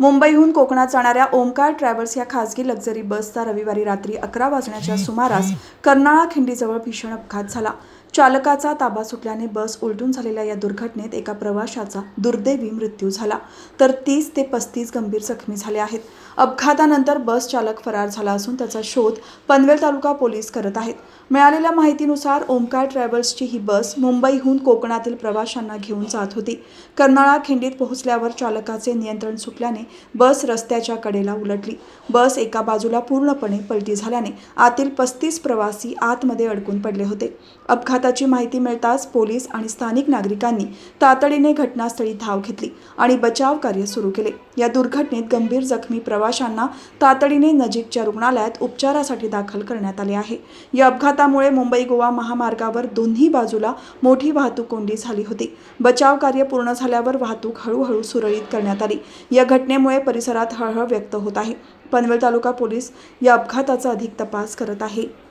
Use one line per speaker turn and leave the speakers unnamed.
मुंबईहून कोकणात जाणाऱ्या ओमकार ट्रॅव्हल्स या खासगी लक्झरी बसचा रविवारी रात्री अकरा वाजण्याच्या सुमारास कर्नाळा खिंडीजवळ भीषण अपघात झाला. चालकाचा ताबा सुटल्याने बस उलटून झालेल्या या दुर्घटनेत एका प्रवाशाचा दुर्दैवी मृत्यू झाला. तर तीस ते पस्तीस गंभीर जखमी झाले आहेत. अपघातानंतर बस चालक फरार झाला असून त्याचा शोध पनवेल तालुका पोलीस करत आहेत. मिळालेल्या माहितीनुसार ओमकार ट्रॅव्हल्सची ही बस मुंबईहून कोकणातील प्रवाशांना घेऊन जात होती. कर्नाळा खिंडीत पोहोचल्यावर चालकाचे नियंत्रण सुटल्याने बस रस्त्याच्या कडेला उलटली. बस एका बाजूला पूर्णपणे पलटी झाल्याने आतील पस्तीस प्रवासी आतमध्ये अडकून पडले होते. अपघात अपघाताची माहिती मिळताच पोलीस आणि स्थानिक नागरिकांनी तातडीने घटनास्थळी धाव घेतली आणि बचाव कार्य सुरू केले. या दुर्घटनेत गंभीर जखमी प्रवाशांना तातडीने नजीकच्या रुग्णालयात उपचारासाठी दाखल करण्यात आले आहे. या अपघातामुळे मुंबई गोवा महामार्गावर दोन्ही बाजूला मोठी वाहतूक कोंडी झाली होती. बचाव कार्य पूर्ण झाल्यावर वाहतूक हळूहळू सुरळीत करण्यात आली. या घटनेमुळे परिसरात हळहळ व्यक्त होत आहे. पनवेल तालुका पोलीस या अपघाताचा अधिक तपास करत आहे.